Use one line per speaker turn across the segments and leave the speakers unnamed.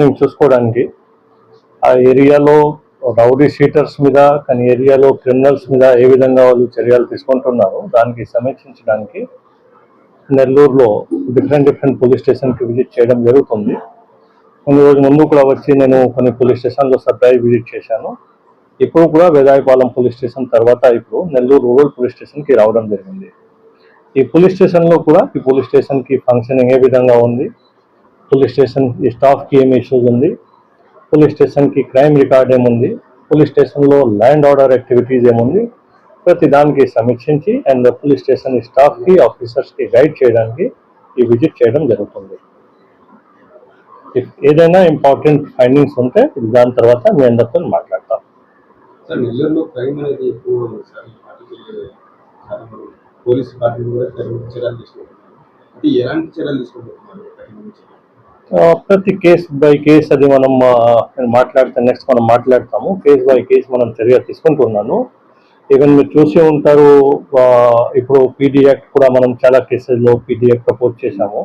ని చూసుకోవడానికి ఆ ఏరియాలో రౌడీ షీటర్స్ మీద కానీ ఏరియాలో క్రిమినల్స్ మీద ఏ విధంగా వాళ్ళు చర్యలు తీసుకుంటున్నారు దానికి సమీక్షించడానికి నెల్లూరులో డిఫరెంట్ డిఫరెంట్ పోలీస్ స్టేషన్కి విజిట్ చేయడం జరుగుతుంది. కొన్ని రోజుల ముందు కూడా వచ్చి నేను కొన్ని పోలీస్ స్టేషన్లో సర్ప్రైజ్ విజిట్ చేశాను. ఇప్పుడు కూడా వేదాయపాలెం పోలీస్ స్టేషన్ తర్వాత ఇప్పుడు నెల్లూరు రూరల్ పోలీస్ స్టేషన్కి రావడం జరిగింది. ఈ పోలీస్ స్టేషన్లో కూడా ఈ పోలీస్ స్టేషన్కి ఫంక్షనింగ్ ఏ విధంగా ఉంది? పోలీస్ స్టేషన్ ఈ స్టాఫ్కి ఏమి ఇష్యూస్ ఉంది? పోలీస్ స్టేషన్కి క్రైమ్ రికార్డ్ ఏముంది? పోలీస్ స్టేషన్లో ల్యాండ్ ఆర్డర్ యాక్టివిటీస్ ఏముంది? ప్రతి దానికి సమీక్షించి అండ్ పోలీస్ స్టేషన్ స్టాఫ్కి ఆఫీసర్స్కి గైడ్ చేయడానికి ఈ విజిట్ చేయడం జరుగుతుంది. ఏదైనా ఇంపార్టెంట్ ఫైండింగ్స్ ఉంటే దాని తర్వాత మీ అందరితో మాట్లాడతాం.
పోలీస్ చర్యలు ఎలాంటి చర్యలు తీసుకుంటున్నారు
ప్రతి కేస్ బై కేస్ అది మనం మాట్లాడతాం నేను మాట్లాడితే నెక్స్ట్ మనం మాట్లాడతాము. కేస్ బై కేస్ మనం చర్య తీసుకుంటున్నాను. ఈవెన్ మీరు చూసి ఉంటారు ఇప్పుడు పీడీ యాక్ట్ కూడా మనం చాలా కేసెస్లో పీడీ యాక్ట్ ప్రపోజ్ చేశాము.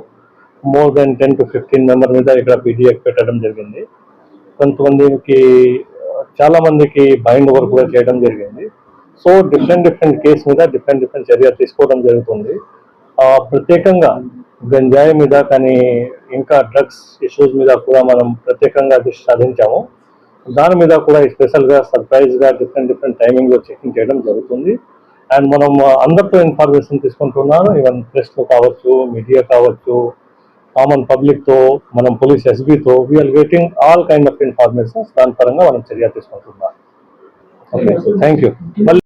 More than ten to fifteen member మీద ఇక్కడ పీడీ యాక్ట్ పెట్టడం జరిగింది. కొంతమందికి చాలామందికి చాలా మందికి బైండ్ ఓవర్ కూడా చేయడం జరిగింది. సో డిఫరెంట్ డిఫరెంట్ కేసు మీద డిఫరెంట్ డిఫరెంట్ చర్య తీసుకోవడం జరుగుతుంది. ప్రత్యేకంగా గంజాయి మీద కానీ ఇంకా డ్రగ్స్ ఇష్యూస్ మీద కూడా మనం ప్రత్యేకంగా దృష్టి సాధించాము. దాని మీద కూడా స్పెషల్గా సర్ప్రైజ్గా డిఫరెంట్ డిఫరెంట్ టైమింగ్లో చెకింగ్ చేయడం జరుగుతుంది. అండ్ మనం అందరితో ఇన్ఫర్మేషన్ తీసుకుంటున్నాను. ఈవెన్ ప్రెస్లో కావచ్చు మీడియా కావచ్చు కామన్ పబ్లిక్తో మనం పోలీస్ ఎస్బీతో we are getting all kind of informations దాని పరంగా మనం చర్య తీసుకుంటున్నాం. Okay thank you